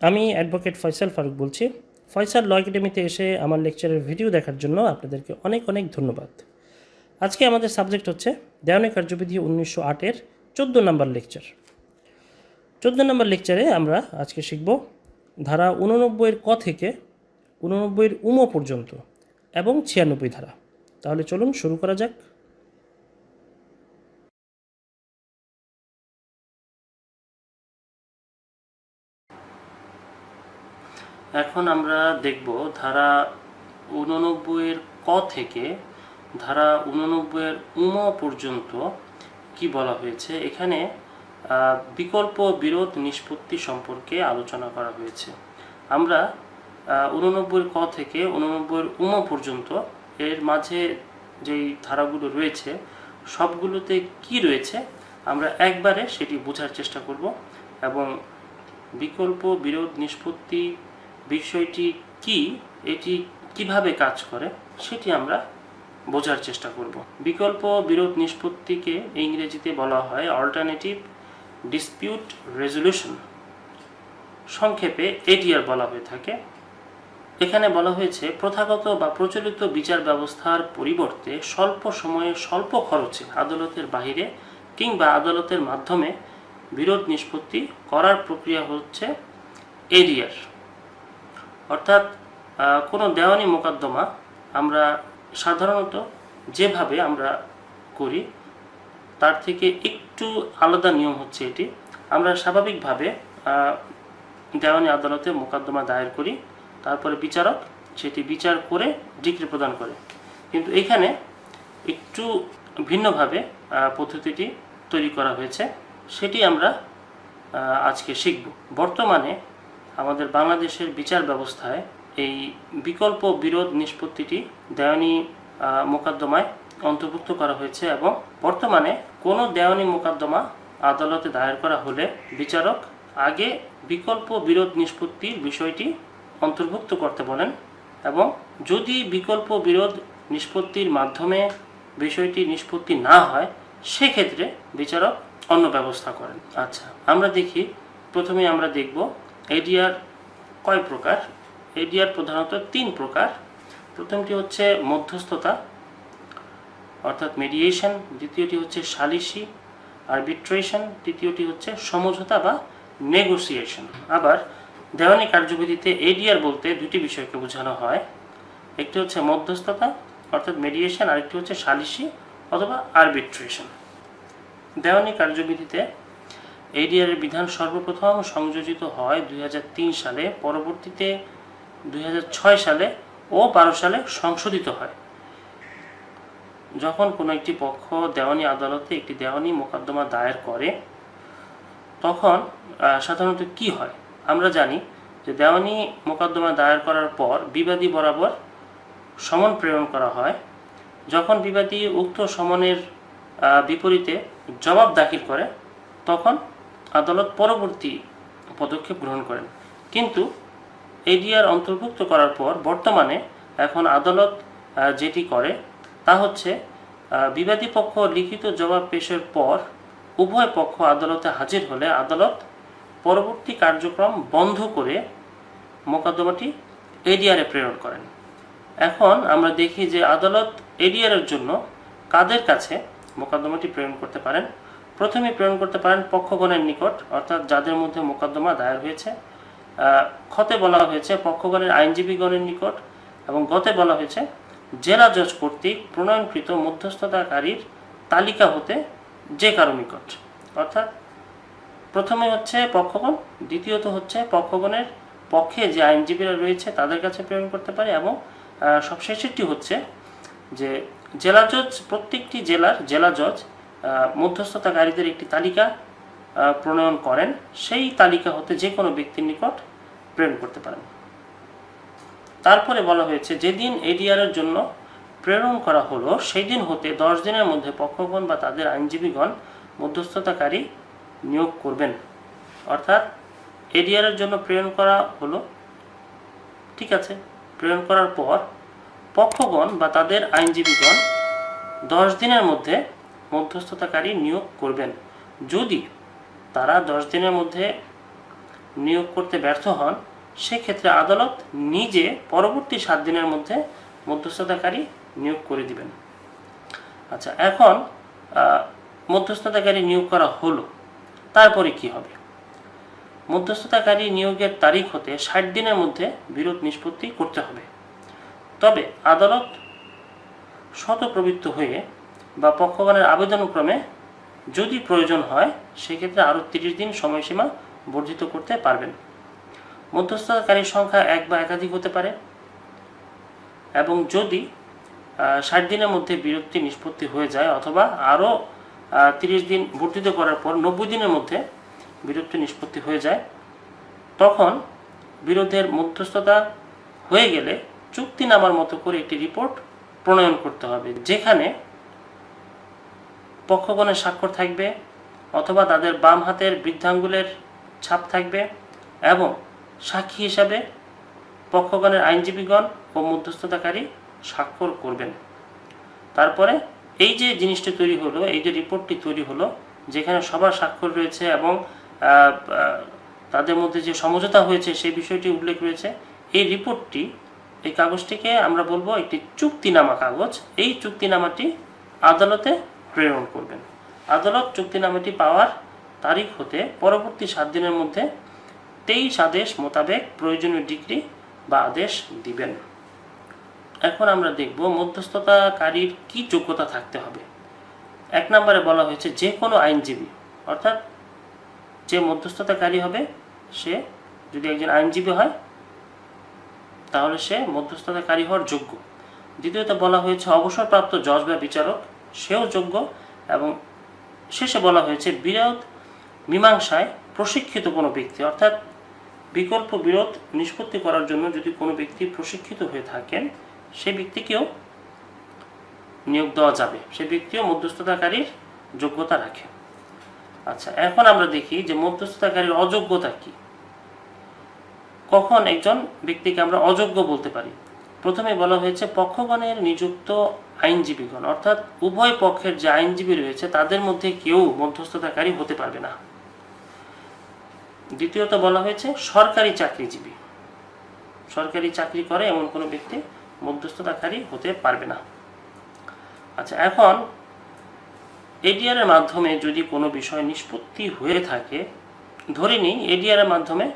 আমি অ্যাডভোকেট ফয়সাল ফারুক বলছি। ফয়সাল ল একাডেমিতে এসে আমার লেকচারের ভিডিও দেখার জন্য আপনাদেরকে অনেক অনেক ধন্যবাদ। আজকে আমাদের সাবজেক্ট হচ্ছে দেওয়ানি কার্যবিধি উনিশশো আটের চোদ্দ নম্বর লেকচার চোদ্দ নম্বর লেকচারে আমরা আজকে শিখব ধারা উননব্বইয়ের ক থেকে উননব্বইয়ের উম পর্যন্ত এবং ছিয়ানব্বই ধারা। তাহলে চলুন শুরু করা যাক। এখন আমরা দেখব ধারা উননব্বইয়ের ক থেকে ধারা উননব্বইয়ের উম পর্যন্ত কি বলা হয়েছে? এখানে বিকল্প বিরোধ নিষ্পত্তি সম্পর্কে আলোচনা করা হয়েছে। আমরা উননব্বইয়ের ক থেকে উননব্বইয়ের উম পর্যন্ত এর মাঝে যেই ধারাগুলো রয়েছে, সবগুলোতে কি রয়েছে? আমরা একবারে সেটি বোঝার চেষ্টা করব এবং বিকল্প বিরোধ নিষ্পত্তি বিষয়টি কি, এটি কীভাবে কাজ করে, সেটি আমরা বোঝার চেষ্টা করব। বিকল্প বিরোধ নিষ্পত্তিকে ইংরেজিতে বলা হয় অল্টারনেটিভ ডিসপিউট রেজলিউশন সংক্ষেপে এটিআর বলা হয়ে থাকে। এখানে বলা হয়েছে, প্রথাগত বা প্রচলিত বিচার ব্যবস্থার পরিবর্তে স্বল্প সময়ে স্বল্প খরচে আদালতের বাইরে কিংবা আদালতের মাধ্যমে বিরোধ নিষ্পত্তি করার প্রক্রিয়া হচ্ছে এরিয়ার অর্থাৎ কোনো দেওয়ানি মোকদ্দমা আমরা সাধারণত যেভাবে আমরা করি, তার থেকে একটু আলাদা নিয়ম হচ্ছে এটি। আমরা স্বাভাবিকভাবে দেওয়ানি আদালতে মোকদ্দমা দায়ের করি, তারপরে বিচারক সেটি বিচার করে ডিগ্রি প্রদান করে। কিন্তু এখানে একটু ভিন্নভাবে পদ্ধতিটি তৈরি করা হয়েছে, সেটি আমরা আজকে শিখব। বর্তমানে আমাদের বাংলাদেশের বিচার ব্যবস্থায় এই বিকল্প বিরোধ নিষ্পত্তিটি দেওয়ানি মোকদ্দমায় অন্তর্ভুক্ত করা হয়েছে এবং বর্তমানে কোনো দেওয়ানি মোকদ্দমা আদালতে দায়ের করা হলে বিচারক আগে বিকল্প বিরোধ নিষ্পত্তির বিষয়টি অন্তর্ভুক্ত করতে বলেন এবং যদি বিকল্প বিরোধ নিষ্পত্তির মাধ্যমে বিষয়টি নিষ্পত্তি না হয়, সেক্ষেত্রে বিচারক অন্য ব্যবস্থা করেন। আচ্ছা আমরা দেখি প্রথমে আমরা দেখব এডিআর কয় প্রকার? এডিআর প্রধানত তিন প্রকার। প্রথমটি হচ্ছে মধ্যস্থতা, অর্থাৎ মেডিয়েশন দ্বিতীয়টি হচ্ছে সালিসি আরবিট্রেশন তৃতীয়টি হচ্ছে সমঝোতা বা নেগোসিয়েশন আবার দেওয়ানি কার্যবিধিতে এডিআর বলতে দুটি বিষয়কে বোঝানো হয়। একটি হচ্ছে মধ্যস্থতা, অর্থাৎ মেডিয়েশন আরেকটি হচ্ছে সালিসি অথবা আরবিট্রেশন দেওয়ানি কার্যবিধিতে এডিআর বিধান সর্বপ্রথম সংযোজিত হয় দুই হাজার তিন সালে, পরবর্তীতে দুই হাজার ছয় সালে ও বারো সালে সংশোধিত হয়। যখন কোনো একটি পক্ষ দেওয়ানি আদালতে একটি দেওয়ানি মোকদ্দমা দায়ের করে, তখন সাধারণত কি হয়? আমরা জানি যে দেওয়ানি মোকদ্দমা দায়ের করার পর বিবাদী বরাবর সমন প্রেরণ করা হয়। যখন বিবাদী উক্ত সমনের বিপরীতে জবাব দাখিল করে, তখন আদালত পরবর্তী পদক্ষেপ গ্রহণ করেন। কিন্তু এডিআর অন্তর্ভুক্ত করার পর বর্তমানে এখন আদালত যেটি করে তা হচ্ছে বিবাদী পক্ষ লিখিত জবাব পেশের পর উভয় পক্ষ আদালতে হাজির হলে আদালত পরবর্তী কার্যক্রম বন্ধ করে মোকদ্দমাটি এডিআরে প্রেরণ করেন। এখন আমরা দেখি যে আদালত এডিআরের জন্য কাদের কাছে মোকদ্দমাটি প্রেরণ করতে পারেন? প্রথমে প্রেরণ করতে পারেন পক্ষগণের নিকট, অর্থাৎ যাদের মধ্যে মোকদ্দমা দায়ের হয়েছে। খতে বলা হয়েছে পক্ষগণের আইনজীবীগণের নিকট এবং গতে বলা হয়েছে জেলা জজ কর্তৃক প্রণয়নকৃত মধ্যস্থতাকারীর তালিকা হতে যে কারও নিকট। অর্থাৎ প্রথমে হচ্ছে পক্ষগণ, দ্বিতীয়ত হচ্ছে পক্ষগণের পক্ষে যে আইনজীবীরা রয়েছে তাদের কাছে প্রেরণ করতে পারে এবং সবশেষেরটি হচ্ছে যে জেলা জজ, প্রত্যেকটি জেলার জেলা জজ মধ্যস্থতাকারীদের একটি তালিকা প্রণয়ন করেন। সেই তালিকা হতে যে কোনো ব্যক্তির নিকট প্রেরণ করতে পারেন। তারপরে বলা হয়েছে, যেদিন এডিআর এর জন্য প্রেরণ করা হলো সেই দিন হতে দশ দিনের মধ্যে পক্ষগণ বা তাদের আইনজীবীগণ মধ্যস্থতাকারী নিয়োগ করবেন। অর্থাৎ এডিআর এর জন্য প্রেরণ করা হলো। ঠিক আছে, প্রেরণ করার পর পক্ষগণ বা তাদের আইনজীবীগণ দশ দিনের মধ্যে মধ্যস্থতাকারী নিয়োগ করবেন। যদি তারা দশ দিনের মধ্যে নিয়োগ করতে ব্যর্থ হন, সেক্ষেত্রে আদালত নিজে পরবর্তী সাত দিনের মধ্যে মধ্যস্থতাকারী নিয়োগ করে দিবেন। আচ্ছা এখন মধ্যস্থতাকারী নিয়োগ করা হলো। তারপরে কি হবে? মধ্যস্থতাকারী নিয়োগের তারিখ হতে ষাট দিনের মধ্যে বিরোধ নিষ্পত্তি করতে হবে। তবে আদালত শতপ্রবৃত্ত হয়ে বা পক্ষগণের আবেদনক্রমে যদি প্রয়োজন হয়, সেক্ষেত্রে আরও তিরিশ দিন সময়সীমা বর্ধিত করতে পারবেন। মধ্যস্থতাকারীর সংখ্যা এক বা একাধিক হতে পারে এবং যদি ষাট দিনের মধ্যে বিরক্তি নিষ্পত্তি হয়ে যায় অথবা আরও তিরিশ দিন বর্ধিত করার পর নব্বই দিনের মধ্যে বিরক্তি নিষ্পত্তি হয়ে যায়, তখন বিরোধের মধ্যস্থতা হয়ে গেলে চুক্তিনামার মতো করে একটি রিপোর্ট প্রণয়ন করতে হবে, যেখানে পক্ষগণের স্বাক্ষর থাকবে অথবা তাদের বাম হাতের বৃদ্ধাঙ্গুলের ছাপ থাকবে এবং সাক্ষী হিসাবে পক্ষগণের আইনজীবীগণ ও মধ্যস্থতাকারী স্বাক্ষর করবেন। তারপরে এই যে জিনিসটি তৈরি হলো, এই যে রিপোর্টটি তৈরি হলো, যেখানে সবার স্বাক্ষর রয়েছে এবং তাদের মধ্যে যে সমঝোতা হয়েছে সেই বিষয়টি উল্লেখ রয়েছে, এই রিপোর্টটি, এই কাগজটিকে আমরা বলব একটি চুক্তিনামা কাগজ। এই চুক্তিনামাটি আদালতে প্রেরণ করবেন। আদালত চুক্তিনামাটি পাওয়ার তারিখ হতে পরবর্তী সাত দিনের মধ্যে তেইশ আদেশ মোতাবেক প্রয়োজনীয় ডিগ্রি বা আদেশ দিবেন। এখন আমরা দেখব মধ্যস্থতাকারীর কি যোগ্যতা থাকতে হবে। এক নম্বরে বলা হয়েছে যে কোনো আইনজীবী, অর্থাৎ যে মধ্যস্থতাকারী হবে, সে যদি একজন আইনজীবী হয়, তাহলে সে মধ্যস্থতাকারী হওয়ার যোগ্য। দ্বিতীয়ত বলা হয়েছে অবসরপ্রাপ্ত জজ বা বিচারক সেও যোগ্য এবং শেষে বলা হয়েছে, বিরোধ মীমাংসায় প্রশিক্ষিত কোনো ব্যক্তি, অর্থাৎ বিকল্প বিরোধ নিষ্পত্তি করার জন্য যদি কোনো ব্যক্তি প্রশিক্ষিত হয়ে থাকেন সেই ব্যক্তিকেও নিয়োগ দেওয়া যাবে। সেই ব্যক্তিও মধ্যস্থতাকারীর যোগ্যতা রাখে। আচ্ছা এখন আমরা দেখি যে মধ্যস্থতাকারীর অযোগ্যতা কি। কখন একজন ব্যক্তিকে আমরা অযোগ্য বলতে পারি? প্রথমে বলা হয়েছে, পক্ষগণের নিযুক্ত আইনজীবীগণ অর্থাৎ উভয় পক্ষের যে আইনজীবী রয়েছে, তাদের মধ্যে কেউ মধ্যস্থতাকারী হতে পারবে না। দ্বিতীয়ত বলা হয়েছে, সরকারি চাকরিজীবী। সরকারি চাকরি করে এমন কোনো ব্যক্তি মধ্যস্থতাকারী হতে পারবে না। আচ্ছা এখন এডিআর এর মাধ্যমে যদি কোনো বিষয় নিষ্পত্তি হয়ে থাকে, ধরে নিই এডিআর এর মাধ্যমে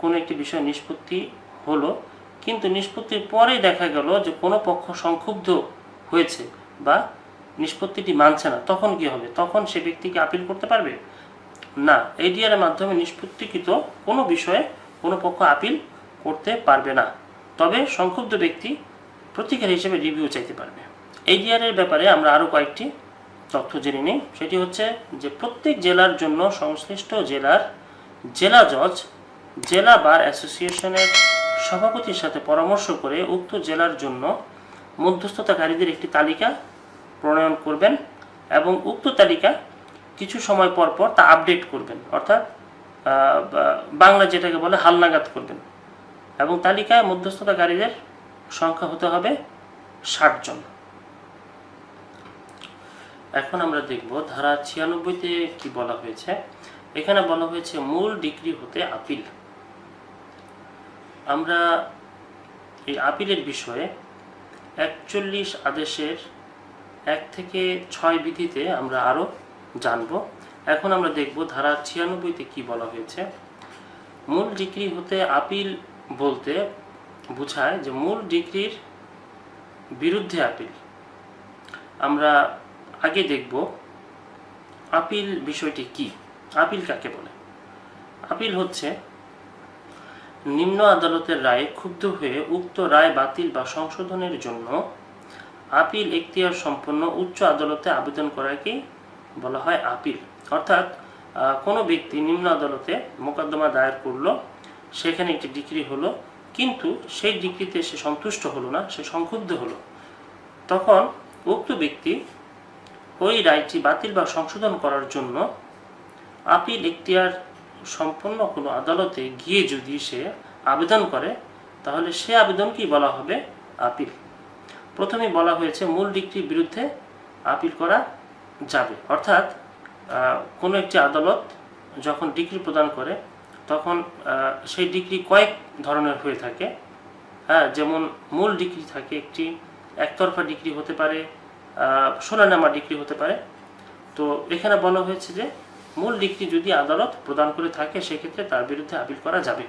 কোনো একটি বিষয় নিষ্পত্তি হলো, কিন্তু নিষ্পত্তির পরে দেখা গেল যে কোনো পক্ষ সংক্ষুব্ধ হয়েছে বা নিষ্পত্তিটি মানছে না, তখন কি হবে? তখন সে ব্যক্তিকে আপিল করতে পারবে? না এডিআর এর মাধ্যমে নিষ্পত্তিকৃত কোনো বিষয়ে কোনো পক্ষ আপিল করতে পারবে না। তবে সংক্ষুব্ধ ব্যক্তি প্রতিকার হিসেবে রিভিউ চাইতে পারবে। এডিআর এর ব্যাপারে আমরা আরও কয়েকটি তথ্য জেনে নিই। সেটি হচ্ছে যে প্রত্যেক জেলার জন্য সংশ্লিষ্ট জেলার জেলা জজ, জেলা বার অ্যাসোসিয়েশনের সভাপতির সাথে পরামর্শ করে উক্ত জেলার জন্য মধ্যস্থতাকারীদের একটি তালিকা প্রণয়ন করবেন এবং উক্ত তালিকা কিছু সময় পর পর তা আপডেট করবেন, অর্থাৎ বাংলা যেটাকে বলে হালনাগাদ করবেন। এবং তালিকায় মধ্যস্থতাকারীদের সংখ্যা হতে হবে ষাট জন। এখন আমরা দেখব ধারা ছিয়ানব্বইতে কি বলা হয়েছে। এখানে বলা হয়েছে, মূল ডিগ্রি হতে আপিল। আমরা এই আপিলের বিষয়ে একচল্লিশ আদেশের এক থেকে ছয় বিধিতে আমরা আরও জানব। এখন আমরা দেখব ধারা ছিয়ানব্বইতে কি বলা হয়েছে। মূল ডিগ্রি হতে আপিল বলতে বোঝায় যে মূল ডিগ্রির বিরুদ্ধে আপিল। আমরা আগে দেখব আপিল বিষয়টি কি, আপিল কাকে বলে? আপিল হচ্ছে নিম্ন আদালতের রায়ে ক্ষুব্ধ হয়ে উক্ত রায় বাতিল বা সংশোধনের জন্য আপিল এখতিয়ার সম্পন্ন উচ্চ আদালতে আবেদন করাকে বলা হয় আপিল। অর্থাৎ কোনো ব্যক্তি নিম্ন আদালতে মোকদ্দমা দায়ের করল, সেখানে একটি ডিগ্রি হলো, কিন্তু সেই ডিগ্রিতে সে সন্তুষ্ট হলো না, সে সংক্ষুব্ধ হলো। তখন উক্ত ব্যক্তি ওই রায়টি বাতিল বা সংশোধন করার জন্য আপিল এখতিয়ার সম্পন্ন কোনো আদালতে গিয়ে যদি সে আবেদন করে, তাহলে সে আবেদনকেই বলা হবে আপিল। প্রথমে বলা হয়েছে মূল ডিগ্রির বিরুদ্ধে আপিল করা যাবে। অর্থাৎ কোনো একটি আদালত যখন ডিগ্রি প্রদান করে, তখন সেই ডিগ্রি কয়েক ধরনের হয়ে থাকে। হ্যাঁ যেমন মূল ডিগ্রি থাকে একটি, একতরফা ডিগ্রি হতে পারে সোনানামা ডিগ্রি হতে পারে। তো এখানে বলা হয়েছে যে মূল ডিগ্রি যদি আদালত প্রদান করে থাকে, সেক্ষেত্রে তার বিরুদ্ধে আপিল করা যাবে।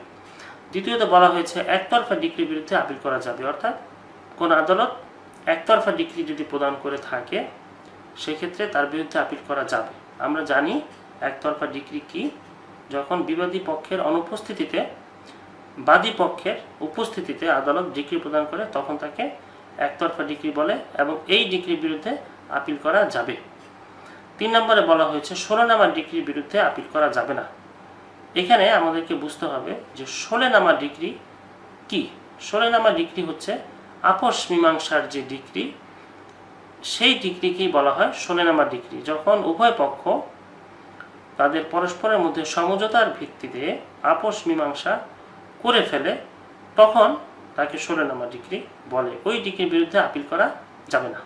দ্বিতীয়ত বলা হয়েছে, একতরফা ডিগ্রির বিরুদ্ধে আপিল করা যাবে। অর্থাৎ, কোন আদালত একতরফা ডিগ্রি যদি প্রদান করে থাকে, সেক্ষেত্রে তার বিরুদ্ধে আপিল করা যাবে। আমরা জানি, একতরফা ডিগ্রি কি? যখন বিবাদী পক্ষের অনুপস্থিতিতে, বাদী পক্ষের উপস্থিতিতে আদালত ডিগ্রি প্রদান করে, তখন তাকে একতরফা ডিগ্রি বলে এবং এই ডিগ্রির বিরুদ্ধে আপিল করা যাবে। তিন নম্বরে বলা হয়েছে ষোলনামা ডিগ্রির বিরুদ্ধে আপিল করা যাবে না। এখানে আমাদেরকে বুঝতে হবে যে ষোলেনামা ডিগ্রি কি? ষোলেনামা ডিগ্রি হচ্ছে আপোষ মীমাংসার যে ডিগ্রি, সেই ডিগ্রিকেই বলা হয় ষোলেনামা ডিগ্রি। যখন উভয় পক্ষ তাদের পরস্পরের মধ্যে সমঝোতার ভিত্তিতে আপোষ মীমাংসা করে ফেলে, তখন তাকে ষোলনামা ডিগ্রি বলে। ওই ডিগ্রির বিরুদ্ধে আপিল করা যাবে না।